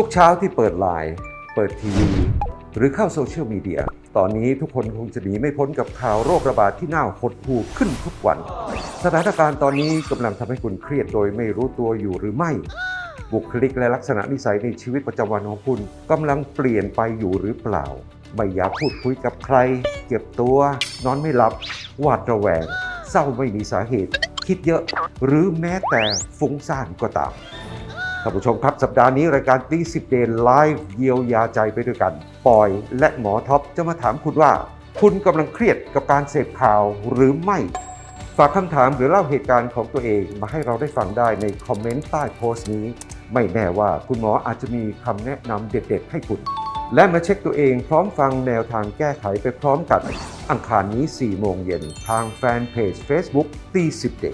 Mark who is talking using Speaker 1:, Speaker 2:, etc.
Speaker 1: ทุกเช้าที่เปิดไลน์เปิดทีวีหรือเข้าโซเชียลมีเดีย ตอนนี้ทุกคนคงจะหนีไม่พ้นกับข่าวโรคระบาดที่น่าหดหู่ขึ้นทุกวัน สถานการณ์ตอนนี้กำลังทำให้คุณเครียดโดยไม่รู้ตัวอยู่หรือไม่ บุคลิกและลักษณะนิสัยในชีวิตประจำวันของคุณกำลังเปลี่ยนไปอยู่หรือเปล่า ไม่อยากพูดคุยกับใคร เก็บตัว นอนไม่หลับ หวาดระแวง เศร้าไม่มีสาเหตุ คิดเยอะ หรือแม้แต่ฟุ้งซ่านก็ตาม ท่านผู้ชมครับ สัปดาห์นี้รายการตีสิบเดนไลฟ์เยียวยาใจไปด้วยกัน ปอยและหมอท็อปจะมาถามคุณว่า คุณกำลังเครียดกับการเสพข่าวหรือไม่ ฝากคำถามหรือเล่าเหตุการณ์ของตัวเอง มาให้เราได้ฟังได้ในคอมเมนต์ใต้โพสต์นี้ ไม่แน่ว่าคุณหมออาจจะมีคำแนะนำเด็ด ๆ ให้คุณ และมาเช็คตัวเองพร้อมฟังแนวทางแก้ไขไปพร้อมกันอังคารนี้ 4 โมงเย็นทางแฟนเพจ Facebook ตีสิบเด